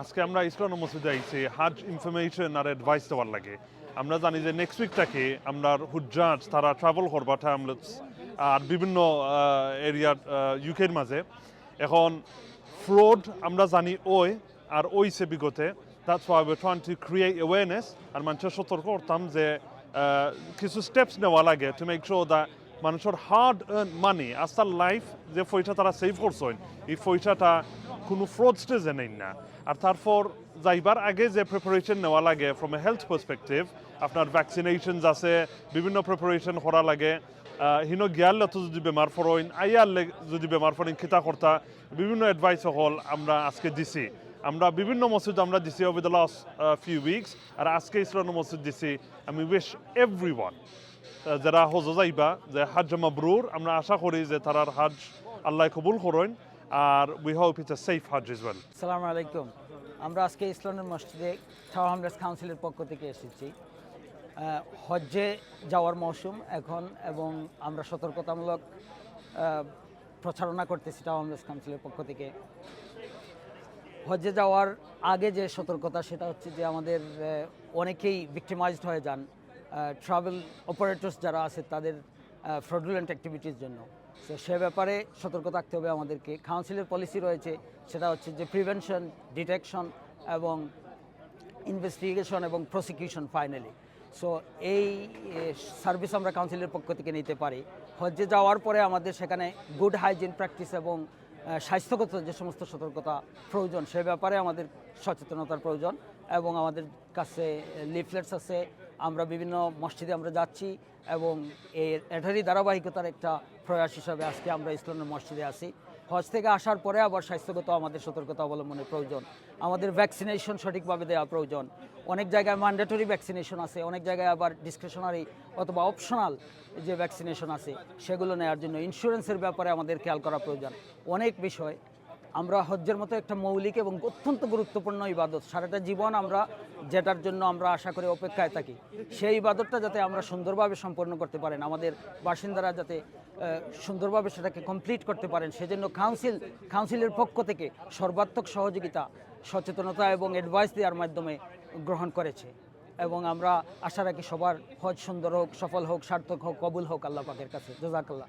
আজকে আমরা ইসলাম মসজিদে আইছি হাজ ইনফরমেশন আর অ্যাডভাইস দেওয়ার লাগে। আমরা জানি যে নেক্সট উইকটাকে আমরা হুজ্জাজ তারা ট্রাভেল করবা ট্রাভেলস আর বিভিন্ন এরিয়ার ইউকের মাঝে। এখন ফ্রড আমরা জানি ওই আর ওইছে বিগতে। That's why we to create awareness আর মানুষের সতর্ক করতাম যে কিছু স্টেপস নেওয়া লাগে টু মেক শো দ্যাট মানুষের হার্ড আর্ন মানি আস্তার লাইফ যে পয়সা তারা সেভ করছেন, এই পয়সাটা কোনো ফ্রড স্টেজে নেই না। আর তারপর যাইবার আগে যে প্রিপারেশন নেওয়া লাগে ফ্রম এ হেলথ পার্সপেক্টিভ আপনার ভ্যাকসিনেশনস আছে, বিভিন্ন প্রিপারেশন করা লাগে হিন গিয়াল তো যদি বেমার ফরইন আইয়ার যদি বেমার ফরইন খিতা কর্তা বিভিন্ন অ্যাডভাইস হল আমরা আজকে দিছি। আমরা বিভিন্ন মসজিদ আমরা দিছি over the last few weeks আর আজকে ইসলাম মসজিদ দিছি, আমি উইশ এভরি ওয়ান যারা হজ যাইবা, যে হাজ মাবরুর, আমরা আশা করি যে তারার হাজ আল্লাহ কবুল করেন, আর উই হোপ ইটস সেফ হাজ ইজ ওয়েল সালাম আলাইকুম। আমরা আজকে ইসলামের মসজিদে টাওয়ার হামরাস কাউন্সিলের পক্ষ থেকে এসেছি। হজ্জে যাওয়ার মৌসুম এখন, এবং আমরা সতর্কতামূলক প্রচারণা করতেছি টাওয়ার হামরাস কাউন্সিলের পক্ষ থেকে। হজ্জে যাওয়ার আগে যে সতর্কতা, সেটা হচ্ছে যে আমাদের অনেকেই ভিক্টিমাইজড হয়ে যান। ট্রাভেল অপারেটর্স যারা আছে তাদের ফ্রডুলেন্ট অ্যাক্টিভিটির জন্য। তো সে ব্যাপারে সতর্ক থাকতে হবে আমাদেরকে। কাউন্সিলের পলিসি রয়েছে, সেটা হচ্ছে যে প্রিভেনশন ডিটেকশন এবং ইনভেস্টিগেশন এবং প্রসিকিউশন ফাইনালি সো এই সার্ভিস আমরা কাউন্সিলের পক্ষ থেকে নিতে পারি। হজ্জে যাওয়ার পরে আমাদের সেখানে গুড হাইজিন প্র্যাকটিস এবং স্বাস্থ্যগত যে সমস্ত সতর্কতা প্রয়োজন, সে ব্যাপারে আমাদের সচেতনতার প্রয়োজন এবং আমাদের কাছে লিফলেটস আছে আমরা বিভিন্ন মসজিদে আমরা যাচ্ছি এবং এর এটারই ধারাবাহিকতার একটা প্রয়াস হিসাবে আজকে আমরা ইসলামের মসজিদে আছি। হজ থেকে আসার পরে আবার স্বাস্থ্যগত আমাদের সতর্কতা অবলম্বনের প্রয়োজন। আমাদের ভ্যাকসিনেশন সঠিকভাবে দেওয়া প্রয়োজন। অনেক জায়গায় ম্যান্ডেটরি ভ্যাকসিনেশন আছে, অনেক জায়গায় আবার ডিসক্রিপশনারি অথবা অপশনাল যে ভ্যাকসিনেশন আছে, সেগুলো নেওয়ার জন্য ইন্স্যুরেন্সের ব্যাপারে আমাদের খেয়াল করা প্রয়োজন। অনেক বিষয় আমরা হজ্জের মতো একটা মৌলিক এবং অত্যন্ত গুরুত্বপূর্ণ ইবাদত। সারাটা জীবন আমরা যেটার জন্য আমরা আশা করে অপেক্ষায় থাকি, সেই ইবাদতটা যাতে আমরা সুন্দরভাবে সম্পন্ন করতে পারেন, আমাদের বাসিন্দারা যাতে সুন্দরভাবে সেটাকে কমপ্লিট করতে পারেন, সেজন্য কাউন্সিল কাউন্সিলের পক্ষ থেকে সর্বাত্মক সহযোগিতা, সচেতনতা এবং অ্যাডভাইস দেওয়ার মাধ্যমে গ্রহণ করেছে। এবং আমরা আশা রাখি সবার হজ সুন্দর হোক, সফল হোক, সার্থক হোক, কবুল হোক আল্লাহ পাকের কাছে। জাজাকাল্লাহ।